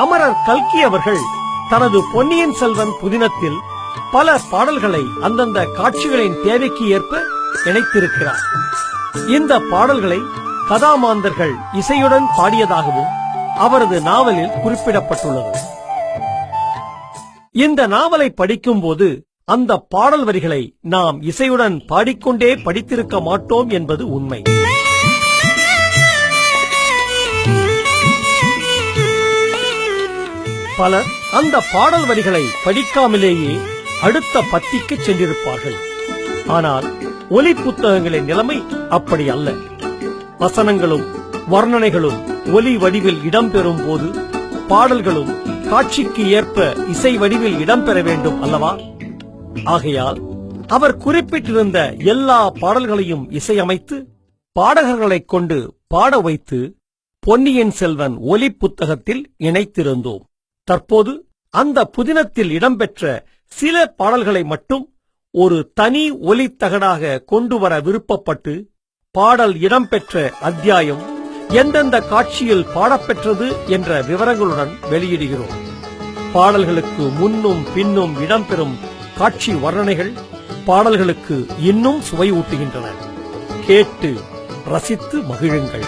அமரர் கல்கி அவர்கள் தனது பொன்னியின் செல்வன் புதினத்தில் பல பாடல்களை அந்தந்த காட்சிகளின் தேவைக்கு ஏற்ப இணைத்திருக்கிறார். இந்த பாடல்களை கதாமாந்தர்கள் இசையுடன் பாடியதாகவும் அவரது நாவலில் குறிப்பிடப்பட்டுள்ளது. இந்த நாவலை படிக்கும்போது அந்த பாடல் வரிகளை நாம் இசையுடன் பாடிக்கொண்டே படித்திருக்க மாட்டோம் என்பது உண்மை. பலர் அந்த பாடல் வரிகளை படிக்காமலேயே அடுத்த பத்திக்கு சென்றிருப்பார்கள். ஆனால் ஒலி புத்தகங்களின் நிலைமை அப்படி அல்ல. வசனங்களும் வர்ணனைகளும் ஒலி வடிவில் இடம்பெறும் போது பாடல்களும் காட்சிக்கு ஏற்ப இசை வடிவில் இடம்பெற வேண்டும் அல்லவா? ஆகையால் அவர் குறிப்பிட்டிருந்த எல்லா பாடல்களையும் இசையமைத்து பாடகர்களைக் கொண்டு பாட வைத்து பொன்னியின் செல்வன் ஒலி புத்தகத்தில் இணைத்திருந்தோம். தற்போது அந்த புதினத்தில் இடம்பெற்ற சில பாடல்களை மட்டும் ஒரு தனி ஒலித்தகடாக கொண்டு வர விருப்பப்பட்டு பாடல் இடம்பெற்ற அத்தியாயம் எந்தெந்த காட்சியில் பாடப்பெற்றது என்ற விவரங்களுடன் வெளியிடுகிறோம். பாடல்களுக்கு முன்னும் பின்னும் இடம்பெறும் காட்சி வர்ணனைகள் பாடல்களுக்கு இன்னும் சுவை ஊட்டுகின்றன கேட்டு ரசித்து மகிழுங்கள்.